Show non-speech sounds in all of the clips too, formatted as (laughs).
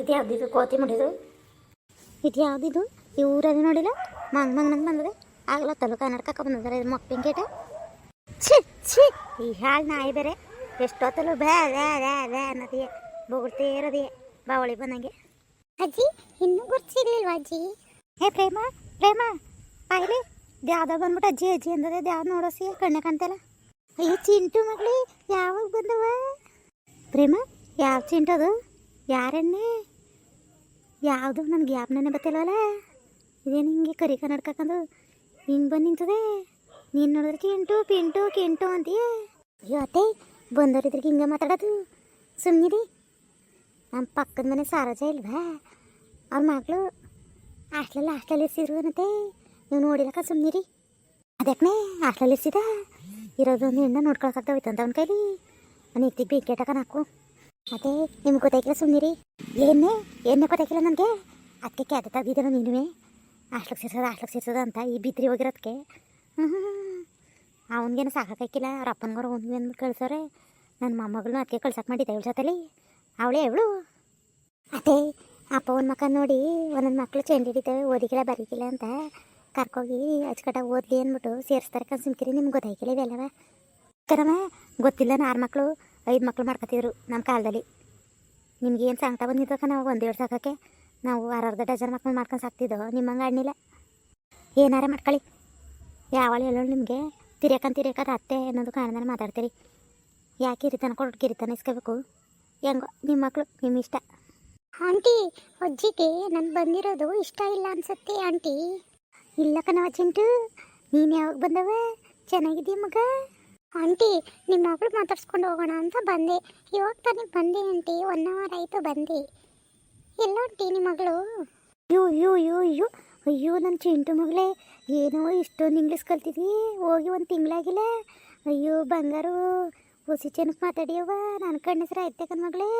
ಇದು ಕೋತಿ ಮುಡಿದು? ಇದು ಯಾವ್ದಿದು? ಈ ಊರಲ್ಲಿ ನೋಡಿಲ್ಲ? ಮಂಗ್ ಮಂಗ್ ಬಂದದೆ. ತಲುಕ ಕನ್ನಡಕ ಬಂದದ ಇದು ಮಕ್ ಗೇಟ. ಛಿ ಛಿ! ಈ ಹಾಳು ನಾಯಿ ಬೇರೆ. ಎಷ್ಟೊತ್ತಲು ಬ್ಯಾ ಬ್ಯಾ ಬ್ಯಾ ಬ್ಯಾ ಅನ್ನೋದಿಯೇ. ಬೊಗಳ್ತೇ ಬಾವಳಿ ಬಂದಂಗೆ. ಅಜ್ಜಿ, ಇನ್ನೂ ಗುರ್ತಿರ್ಲಿಲ್ವಾ ಅಜ್ಜಿ? ಹೇ ಪ್ರೇಮ ಪ್ರೇಮ! ಪಾಯ್ಲಿ ಯಾವ್ದೋ ಬಂದ್ಬಿಟ್ಟು ಅಜ್ಜಿ ಅಜ್ಜಿ ಅಂದ್ರೆ ದ್ಯಾವ್ದು ನೋಡೋಸಿ ಕಣ್ಣೆ ಕಾಣ್ತಲ್ಲ. ಅಯ್ಯೋ, ಚಿಂಟು ಮಗ್ಳಿ, ಯಾವಾಗ ಬಂದವ? ಪ್ರೇಮ, ಯಾವ ಚಿಂಟದು ಯಾರನ್ನೇ? ಯಾವುದು? ನನಗೆ ಯಾವನೇ ಬತ್ತಿಲ್ವಲ್ಲ ಇದೇನು ಹಿಂಗೆ ಕರಿ ಕನ್ನಡ್ಕಂದು ಹಿಂಗೆ ಬಂದು ನಿಂತದೆ? ನೀನು ನೋಡಿದ್ರೆ ಕಿಂಟು, ಪಿಂಟು, ಕಿಂಟು ಅಂತೀಯ? ಅಯ್ಯೋ ಅತ್ತೆ ಬಂದವರಿದ್ರಿಗೆ ಹಿಂಗೆ ಮಾತಾಡೋದು. ಸುಮ್ಮನಿರಿ ನಮ್ಮ ಪಕ್ಕದ ಮನೆ ಸಾರಜ ಇಲ್ವಾ? ಅವ್ರ ಮಗಳು ಹಾಸ್ಟ್ಲಲ್ಲಿ ಹಾಸ್ಟೆಲ್ ಇರ್ಸಿದ್ರು ಅನ್ನತ್ತೆ ನೀವು ನೋಡಿಲಕ್ಕ ಸುಮ್ಮನಿರಿ ಅದಕ್ಕೆ ಹಾಸ್ಟ್ಲಲ್ಲಿ ಇರ್ಸಿದ. ಇರೋದು ಒಂದು ಹೆಣ್ಣು ನೋಡ್ಕೊಳಕ್ಕಾಗ್ತಾ ಹೋಯ್ತಂತ ಅವ್ನ ಕೈಲಿ. ನಾನು ಇತ್ತಿಗೆ ಬೇಕೇಟಕ ನಾಕು. ಅದೇ, ನಿಮ್ಗೆ ಗೊತ್ತಾಗಿಲ್ಲ ಸುಮ್ಮನಿರಿ ಏನೇ ಏನೇ ಗೊತ್ತಾಗಿಲ್ಲ ನನಗೆ. ಅದಕ್ಕೆ ಅದು ತೆಗ್ದಿದ್ದೀರ ನೀನುವೇ. ಅಷ್ಟಕ್ಕೆ ಸೇರ್ಸೋದು ಅಷ್ಟಕ್ಕೆ ಸೇರ್ಸೋದು ಅಂತ ಈ ಬಿದ್ರಿ ಹೋಗಿರೋದಕ್ಕೆ ಅವನಿಗೇನು ಸಾಕಾಕಿಲ್ಲ ಅವ್ರ ಅಪ್ಪನಿಗೋರು ಅವ್ನಿಗೆ ಅಂದ್ಬಿಟ್ಟು ಕಳ್ಸೋರೆ ನನ್ನ ಮೊಮ್ಮಗಳನ್ನ ಅದಕ್ಕೆ ಕಳ್ಸಕ್ಕೆ ಮಾಡಿದ್ದೆ ಇವಳ ಜೊತೆಲಿ. ಅವಳೇ ಅವಳು. ಅದೇ, ಅಪ್ಪ ಒಂದು ಮಕ್ಕ ನೋಡಿ ಒಂದೊಂದು ಮಕ್ಕಳು ಚೆಂಡು ಹಿಡಿತವೆ, ಓದಿಕಿಲ್ಲ, ಬರೀಕಿಲ್ಲ ಅಂತ ಕರ್ಕೋಗಿ ಅಚ್ಚುಕಟ್ಟಾಗಿ ಓದ್ಲಿ ಅಂದ್ಬಿಟ್ಟು ಸೇರಿಸ್ತಾರೆ ಕನ್ಸುಮ್ಕಿರಿ ನಿಮ್ಗೆ ಗೊತ್ತಾಯ್ಕಿಲ್ಲ ಇವೆಲ್ಲವ. ಕರಮ ಗೊತ್ತಿಲ್ಲ ಆರು ಮಕ್ಕಳು ಐದು ಮಕ್ಕಳು ಮಾಡ್ಕೊತಿದ್ರು ನಮ್ಮ ಕಾಲದಲ್ಲಿ. ನಿಮ್ಗೆ ಏನು ಸಂಕಟ ಬಂದಿದ್ದಕ್ಕ ನಾವು ಒಂದು ಎರಡು ಸಾಕಕ್ಕೆ ನಾವು ಅರ್ಧ ಡಜನ್ ಮಕ್ಕಳು ಮಾಡ್ಕೊಂಡು ಸಾಕ್ತಿದ್ದೋ ನಿಮ್ಮಂಗೆ ಆಡ್ನಿಲ್ಲ? ಏನಾರ ಮಾಡ್ಕೊಳ್ಳಿ. ಯಾವಳು ಹೇಳೋಳು ನಿಮಗೆ? ತಿರ್ಯಾಕಂತ ತಿರ್ಯಾಕದ ಅತ್ತೆ ಅನ್ನೋದು ಕಾರಣದಲ್ಲಿ ಮಾತಾಡ್ತೀರಿ. ಯಾಕೆ ಕಿರಿತನ ಕೊಟ್ಟು ಕಿರಿತನ ಇಸ್ಕೋಬೇಕು? ಹೆಂಗೋ ನಿಮ್ಮ ಮಕ್ಕಳು ನಿಮ್ಮ ಇಷ್ಟ. ಆಂಟಿ ಅಜ್ಜಿಗೆ ನಾನು ಬಂದಿರೋದು ಇಷ್ಟ ಇಲ್ಲ ಅನ್ಸುತ್ತೆ ಆಂಟಿ. ಇಲ್ಲ ಕಣ ಅಜ್ಜಿಂಟು. ನೀನು ಯಾವಾಗ ಬಂದವ? ಚೆನ್ನಾಗಿದ್ದೀಯ ಮಗ? ಆಂಟಿ ನಿಮ್ಮ ಮಗಳು ಮಾತಾಡ್ಸ್ಕೊಂಡು ಹೋಗೋಣ ಅಂತ ಬಂದೆ. ಇವಾಗ ತಾನೇ ಬಂದೆ ಆಂಟಿ ಒನ್ ಅವರ್ ಆಯಿತು ಬಂದೆ. ಎಲ್ಲ ಆಂಟಿ ನಿಮ್ಮ ಮಗಳು? ಅಯ್ಯೋ ಅಯ್ಯೋ ಅಯ್ಯೋ ಅಯ್ಯೋ. ಅಯ್ಯೋ ನನ್ನ ಚಿಂಟು ಮಗಳೇ. ಏನೋ ಇಷ್ಟೊಂದು ಇಂಗ್ಲೀಷ್ ಕಲ್ತಿದ್ವಿ ಹೋಗಿ ಒಂದು ತಿಂಗಳಾಗಿಲ್ಲ. ಅಯ್ಯೋ ಬಂಗಾರು. ಹುಸಿ ಚೆನ್ನಕ್ಕೆ ಮಾತಾಡಿಯವ್ವ. ನನ್ನ ಕಣ್ಣ ಹೆಸರು ಐತೆ ಕಣ್ ಮಗಳೇ.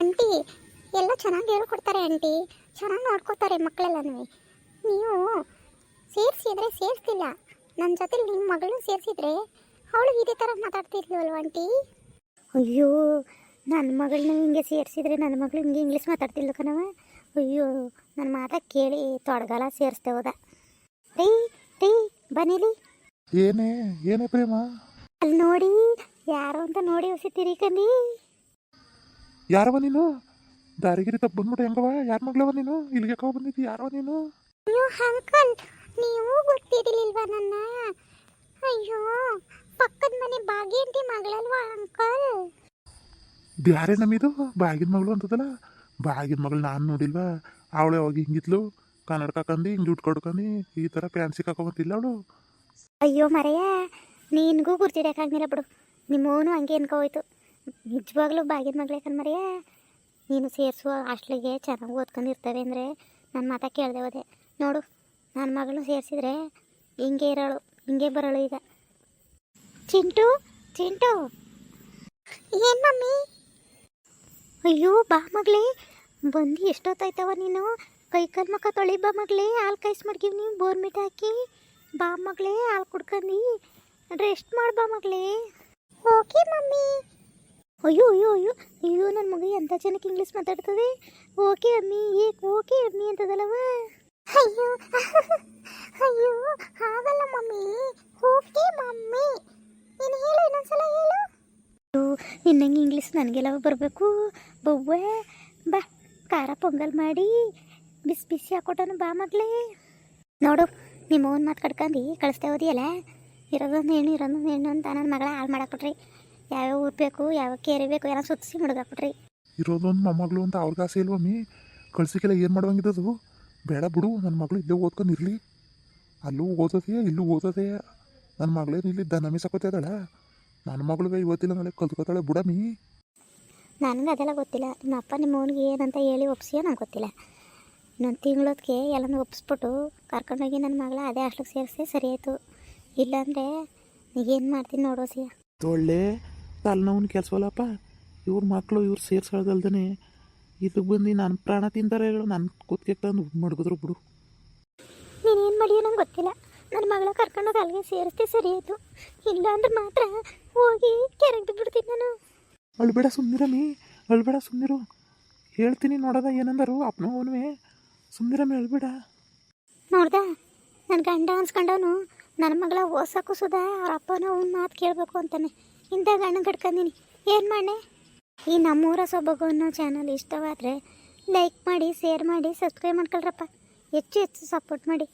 ಆಂಟಿ ಎಲ್ಲ ಚೆನ್ನಾಗಿ ಹೇಳ್ಕೊಡ್ತಾರೆ ಆಂಟಿ. ಚೆನ್ನಾಗಿ ನೋಡ್ಕೊತಾರೆ ಮಕ್ಕಳೆಲ್ಲನೂ. ನೀವು ಸೇರಿಸಿದ್ರೆ ಸೇರಿಸ್ತಿಲ್ಲ ನನ್ನ ಜೊತೆ ನಿಮ್ಮ ಮಗಳು ಸೇರಿಸಿದ್ರೆ ಅವಳು ಇದೇ ಥರ ಅಲ್ವಾ ಆಂಟಿ? ಅಯ್ಯೋ ನನ್ನ ಮಗಳನ್ನ ಹಿಂಗೆ ಸೇರಿಸಿದ್ರೆ ನನ್ನ ಮಗಳು ಹಿಂಗೆ ಇಂಗ್ಲೀಷ್ ಮಾತಾಡ್ತಿದ್ಲು ಕಣವ ಅಯ್ಯೋ ನನ್ನ ಮಾತ ಕೇಳಿ ತೊಡಗಲ ಸೇರಿಸ್ದೆ ಹೋದ. ರೀ ರೀ ಬನ್ನಿಲಿ ಏನೇ ಏನೇ ಪ್ರೇಮ? ಅಲ್ಲಿ ನೋಡಿ ಯಾರು ಅಂತ ನೋಡಿ ಹೊಸಿತೀರಿ ಕಣಿ. ಯಾರವ ನೀನು? ದಾರಿಗಿರಿ ತಪ್ಪು ಬಂದ್ಬಿಟ್ಟು ಹೆಂಗವ ಯಾರ ಮಗಳವ ನೀನು? ಇಲ್ಲಿಗೆ ಯಾಕವ ಬಂದಿದ್ದಿ? ಯಾರವ ನೀನು? ಅಯ್ಯೋ ಅಂಕಲ್ ನೀವು ಗೊತ್ತಿರಲಿಲ್ವಾ ನನ್ನ? ಅಯ್ಯೋ ಪಕ್ಕದ ಮನೆ ಭಾಗ್ಯಂತಿ ಮಗಳಲ್ವಾ ಅಂಕಲ್? ಬ್ಯಾರೆ ನಮ್ಮಿದು? ಬಾಗಿನ ಮಗಳು ಅಂತದಲ್ಲ? ಬಾಗಿನ ಮಗಳು ನಾನು ನೋಡಿಲ್ವಾ? ಅವಳು ಹೋಗಿ ಹಿಂಗಿತ್ಲು ಕನ್ನಡ ಕಾಕಂದು ಹಿಂಗೆ ದುಡ್ಡು ಕೊಡ್ಕೊಂಡು ಈ ಥರ ಫ್ಯಾನ್ಸಿ ಕಾಕೊಂಬತ್ತಿಲ್ಲ ಅವಳು? ಅಯ್ಯೋ ಮರೆಯ ನಿನಗೂ ಗುರ್ತಿಡಕ್ಕಾಗಿಲ್ಲ ಬಿಡು. ನಿಮ್ಮವನು ಹಂಗೆ ಅನ್ಕೋಯ್ತು. ನಿಜವಾಗ್ಲೂ ಬಾಗಿನ ಮಗಳೇ ಕಣ್ ಮರೆಯ ನೀನು ಸೇರಿಸುವ ಹಾಸ್ಟ್ಲಿಗೆ ಚೆನ್ನಾಗಿ ಓದ್ಕೊಂಡಿರ್ತವೆ ಅಂದರೆ ನನ್ನ ಮಾತಾ ಕೇಳ್ದೆ ಹೋದೆ. ನೋಡು. ನನ್ನ ಮಗಳು ಸೇರಿಸಿದ್ರೆ ಹಿಂಗೆ ಇರೋಳು, ಹಿಂಗೆ ಬರೋಳು ಈಗ. ಚಿಂಟು ಚಿಂಟು. ಏನು ಮಮ್ಮಿ? ಅಯ್ಯೋ, ಬಾ ಮಗಳೇ. ಬಂದು ಎಷ್ಟೊತ್ತಾಯ್ತವ ನೀನು? ಕೈ ಕಾಲು ಮಕ್ಕ ತೊಳಿ ಬಾ ಮಗಳೇ. ಹಾಲು ಕಾಯಿಸಿ ಮಾಡ್ಕೀವಿ ನೀವು ಬೋರ್ಮಿಟ್ ಹಾಕಿ. ಬಾ ಮಗಳೇ, ಹಾಲು ಕುಡ್ಕಂಡು. ರೆಸ್ಟ್ ಮಾಡು ಬಾ ಮಗಳೇ. Okay mummy. ಅಯ್ಯೋ ಅಯ್ಯೋ ಅಯ್ಯೋ. ಅಯ್ಯೋ ನನ್ನ ಮಗ ಎಂಥ ಜನಕ್ಕೆ ಇಂಗ್ಲೀಷ್ ಮಾತಾಡ್ತದೆ? ಓಕೆ ಅಮ್ಮಿ ಏಕ್ ಓಕೆ ಅಮ್ಮಿ ಅಂತದಲ್ಲವ? ಅಯ್ಯೋ (laughs) ಅಯ್ಯೋ, ಹಾಗಲ್ಲ ಮಮ್ಮಿ. Okay mummy. ನೀನು ಹೇಳು, ಇನ್ನೊಂದ್ಸಲ ಹೇಳು. ಇಂಗ್ಲೀಷ್ ನನಗೆಲ್ಲ ಬರಬೇಕು. ಬವ್ವೆ, ಬಾ, ಖಾರ ಪೊಂಗಲ್ ಮಾಡಿ. ಬಿಸಿ ಬಿಸಿ ಹಾಕೊಟ್ಟನು ಬಾ ಮಗಳೇ. ನೋಡು, ನಿಮ್ಮ ಓನ್ ಮಾತು ಕಡ್ಕೊಂಡು ಕಳಿಸ್ತಾ ಹೋದಿಯಲ್ಲ? ಇರೋದೊಂದು ಹೆಣ್ಣು ಇರೋದೊಂದು ಹೆಣ್ಣು ಅಂತ ನನ್ನ ಮಗಳ ಹಾಳು ಮಾಡಾಕ್ಬಿಟ್ರಿ. ಯಾವ್ಯಾವ ಊರು ಬೇಕು, ಯಾವ ಕೇರಿ ಬೇಕು ಏನೋ ಸುತ್ತಿಸಿ ಮುಡುಗಾಕ್ಬಿಟ್ರಿ ಇರೋದೊಂದು ಮೊಮ್ಮಗಳು ಅಂತ ಅವ್ರಿಗೆ ಆಸೆ ಇಲ್ವಮ್ಮಿ ಕಳ್ಸಿಕೆಲ್ಲ ಏನು ಮಾಡುವಂಗಿದ್ದದು ಬೇಡ ಬಿಡು ನನ್ನ ಮಗಳು ಇಲ್ಲೇ ಓದ್ಕೊಂಡು ಇರಲಿ. ಅಲ್ಲೂ ಓದೋದೆಯಾ ಇಲ್ಲೂ ಓದೋದೆಯಾ ನನ್ನ ಮಗಳೇನು ಇಲ್ಲಿ ದನ ಮೀಸಕೋತಾ ಇದ್ದಾಳ? ನನ್ನ ಮಗಳು ಇವತ್ತಿಲ್ಲ ನನಗೆ ಕಲ್ತ್ಕೋತಾಳೆ ಬಿಡಮ್ಮಿ ನನಗೆ ಅದೆಲ್ಲ ಗೊತ್ತಿಲ್ಲ. ನಿಮ್ಮ ಅಪ್ಪ ನಿಮ್ಮ ಅವನಿಗೆ ಏನಂತ ಹೇಳಿ ಒಪ್ಸಿಯೋ ನಂಗೆ ಗೊತ್ತಿಲ್ಲ. ಇನ್ನೊಂದು ತಿಂಗಳೊತ್ತಿಗೆ ಎಲ್ಲನೂ ಒಪ್ಸ್ಬಿಟ್ಟು ಕರ್ಕೊಂಡೋಗಿ ನನ್ನ ಮಗಳ ಅದೇ ಅಷ್ಟಕ್ಕೆ ಸೇರಿಸಿ ಸರಿ ಆಯಿತು. ಇಲ್ಲಾಂದರೆ ಈಗೇನು ಮಾಡ್ತೀನಿ ನೋಡೋಸಿಯ ಒಳ್ಳೆ ತಲೆನೋವಿನ ಕೆಲಸವಲ್ಲಪ್ಪ. ಇವ್ರ ಮಕ್ಕಳು ಇವ್ರು ಸೇರ್ಸೋದಲ್ದೇ ಇದಕ್ಕೆ ಬಂದು ನನ್ನ ಪ್ರಾಣ ತಿಂತಾರೆ ಹೇಳು ನನ್ನ ಕೂತ್ಕೆ ತಂದು ಮಡಗಿದ್ರು ಬಿಡು. ನೀನೇನು ಮಾಡಿಯೋ ನಂಗೆ ಗೊತ್ತಿಲ್ಲ. ನನ್ನ ಮಗಳ ಕರ್ಕೊಂಡೋಗಿ ಅಲ್ಲಿಗೆ ಸೇರಿಸ್ತೆ ಸರಿ ಆಯಿತು. ಇಲ್ಲ ಅಂದ್ರೆ ಮಾತ್ರ ಹೋಗಿ ಕೆರೆಗೆ ಬಿಡ್ತೀನಿ ನಾನು. ಅಳ್ಬೇಡ ಸುಮ್ಮನಿರಮ್ಮಿ ಅಳ್ಬೇಡ ಸುಮ್ಮನಿರು ಹೇಳ್ತೀನಿ ನೋಡೋದ ಏನಂದರು ಅಪ್ಪನ ಅವನುವೆ. ಸುಮ್ಮನೆ ಅಳ್ಬೇಡ. ನೋಡ್ದ ನನ್ನ ಗಂಡ ಅನ್ಸ್ಕೊಂಡವನು ನನ್ನ ಮಗಳ ಓಸಕ್ಕೂ ಸುಧಾ ಅವ್ರ ಅಪ್ಪನ ಅವ್ನ ಮಾತು ಕೇಳಬೇಕು ಅಂತಾನೆ. ಇಂಥ ಗಂಡನ ಕಟ್ಕೊಂಡೀನಿ. ಏನು ಮಾಡೆ ಈ ನಮ್ಮೂರ ಸೊಬಗು ಅನ್ನೋ ಚಾನಲ್ ಇಷ್ಟವಾದರೆ ಲೈಕ್ ಮಾಡಿ ಶೇರ್ ಮಾಡಿ ಸಬ್ಸ್ಕ್ರೈಬ್ ಮಾಡ್ಕೊಳ್ರಪ್ಪ. ಹೆಚ್ಚು ಹೆಚ್ಚು ಸಪೋರ್ಟ್ ಮಾಡಿ.